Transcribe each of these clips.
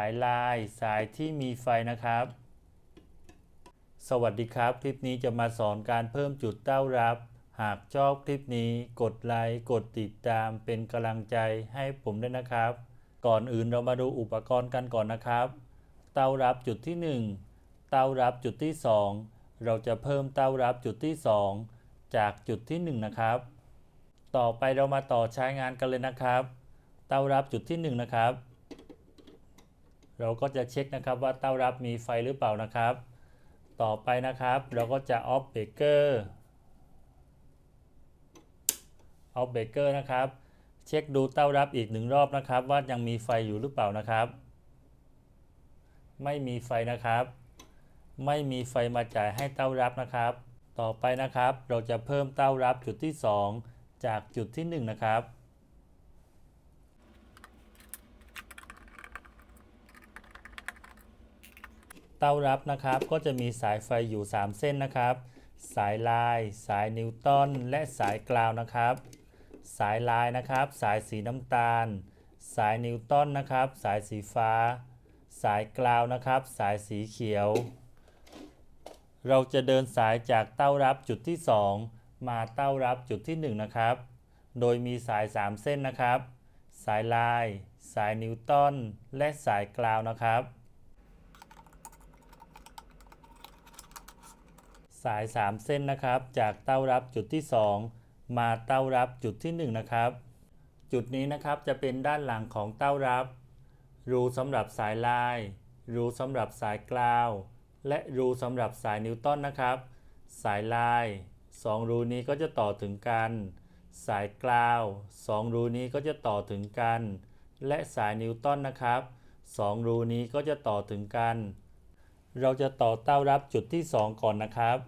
ายลายสายที่มีไฟนะครับ สวัสดีครับ คลิปนี้จะมาสอนการเพิ่มจุดเต้ารับ หากชอบคลิปนี้กดไลค์กดติดตามเป็นกำลังใจให้ผมด้วยนะครับ ก่อนอื่นเรามาดูอุปกรณ์กันก่อนนะครับ เต้ารับจุดที่ 1 เต้ารับจุดที่ 2 เราจะเพิ่มเต้ารับจุดที่ 2 จากจุดที่ 1 นะครับ ต่อไปเรามาต่อใช้งานกันเลยนะครับ เต้ารับจุดที่ 1 นะครับ เราก็จะเช็คนะครับว่าเต้ารับมีไฟหรือเปล่านะครับ ต่อไปนะครับ เราก็จะออฟเบเกอร์ออฟเบเกอร์นะครับ เช็คดูเต้ารับอีกหนึ่งรอบนะครับ ว่ายังมีไฟอยู่หรือเปล่านะครับ ไม่มีไฟนะครับ ไม่มีไฟมาจ่ายให้เต้ารับนะครับ ต่อไปนะครับ เราจะเพิ่มเต้ารับจุดที่ 2 จากจุดที่ 1 นะครับ เต้ารับนะครับ ก็จะมีสายไฟอยู่ 3 เส้นนะครับ สายลาย สายนิวตันและสายกราวนะครับ สายลายนะครับ สายสีน้ำตาล สายนิวตันนะครับ สายสีฟ้า สายกราวนะครับ สายสีเขียว เราจะเดินสายจากเต้ารับจุดที่ 2 มาเต้ารับจุดที่ 1 นะครับ โดยมีสาย 3 เส้นนะครับ สายลาย สายนิวตันและสายกราวนะครับ สาย 3 เส้นนะครับ จากเต้ารับจุดที่ 2 มาเต้ารับจุดที่ 1 นะครับ จุดนี้นะครับจะเป็นด้านหลังของเต้ารับ รูสำหรับสายลาย รูสำหรับสายกราว และรูสำหรับสายนิวตันนะครับ สายลาย 2 รูนี้ก็จะต่อถึงกัน สายกราว 2 รูนี้ก็จะต่อถึงกัน และสายนิวตันนะครับ 2 รูนี้ก็จะต่อถึงกัน เราจะต่อเต้ารับจุดที่ 2 ก่อนนะครับ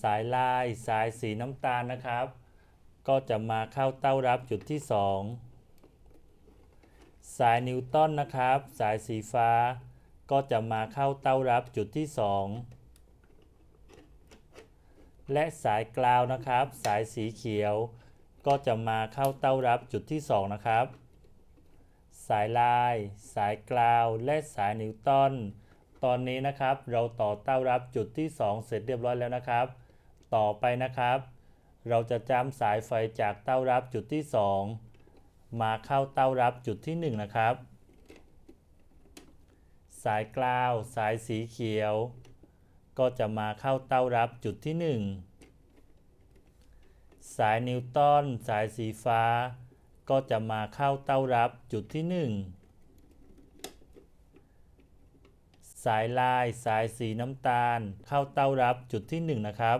สายลายสายสีน้ำตาลนะครับ ก็จะมาเข้าเต้ารับจุดที่ 2 สายนิวตันนะครับ สายสีฟ้า ก็จะมาเข้าเต้ารับจุดที่ 2 และสายกราวนะครับ สายสีเขียว ก็จะมาเข้าเต้ารับจุดที่ 2 นะครับ สายลาย สายกราว และสายนิวตัน ตอนนี้นะครับเราต่อเต้ารับจุดที่ 2 เสร็จเรียบร้อยแล้วนะครับ ต่อไปนะครับ เราจะจำสายไฟจากเต้ารับจุดที่ 2 มาเข้าเต้ารับจุดที่ 1 นะครับ สายกราว สายสีเขียว ก็จะมาเข้าเต้ารับจุดที่ 1 สายนิวตันสายสีฟ้า ก็จะมาเข้าเต้ารับจุดที่ 1 สายลาย สายสีน้ำตาล เข้าเต้ารับจุดที่ 1 นะครับ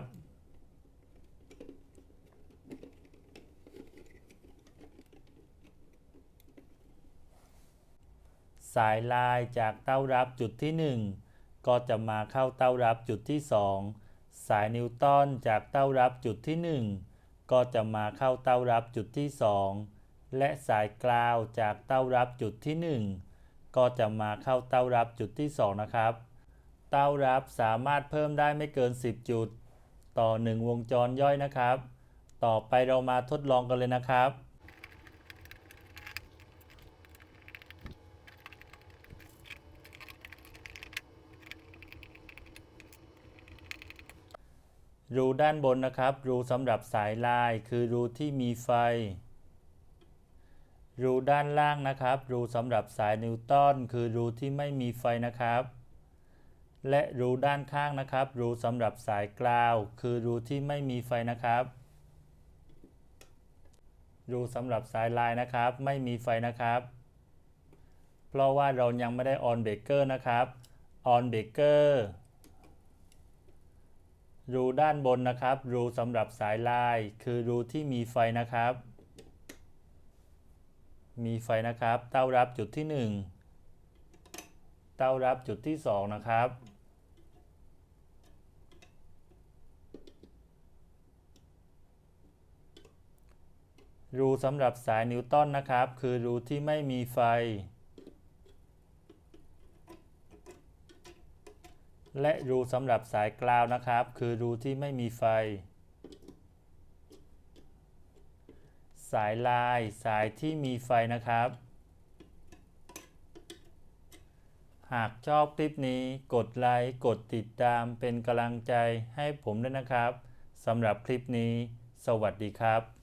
สายลายจากเต้ารับจุดที่ 1 ก็จะมาเข้าเต้ารับจุดที่ 2 สายนิวตันจากเต้ารับจุดที่ 1 ก็จะมาเข้าเต้ารับจุดที่ 2 และสายกราวจากเต้ารับจุดที่ 1 ก็จะมาเข้าเต้ารับจุดที่ 2 นะครับ เต้ารับสามารถเพิ่มได้ไม่เกิน 10 จุด ต่อ 1 วงจรย่อยนะครับ ต่อไปเรามาทดลองกันเลยนะครับรูด้านบนนะครับ รูสำหรับสายลายคือรูที่มีไฟ รูด้านล่างนะครับ รูสำหรับสายนิวตันคือรูที่ไม่มีไฟนะครับ และรูด้านข้างนะครับ รูสำหรับสายกราว คือรูที่ไม่มีไฟนะครับ รูสำหรับสายลายนะครับ ไม่มีไฟนะครับ เพราะว่าเรายังไม่ได้ออนเบรกเกอร์นะครับออนเบรกเกอร์รูด้านบนนะครับ รูสำหรับสายลาย คือรูที่มีไฟนะครับ มีไฟนะครับ เต้ารับจุดที่ 1 เต้ารับจุดที่ 2 นะครับ รูสำหรับสายนิวตันนะครับ คือรูที่ไม่มีไฟ และรูสำหรับสายกราวนะครับ คือรูที่ไม่มีไฟ สายลายสายที่มีไฟนะครับ หากชอบคลิปนี้กดไลค์กดติดตามเป็นกำลังใจให้ผมด้วยนะครับสำหรับคลิปนี้ สวัสดีครับ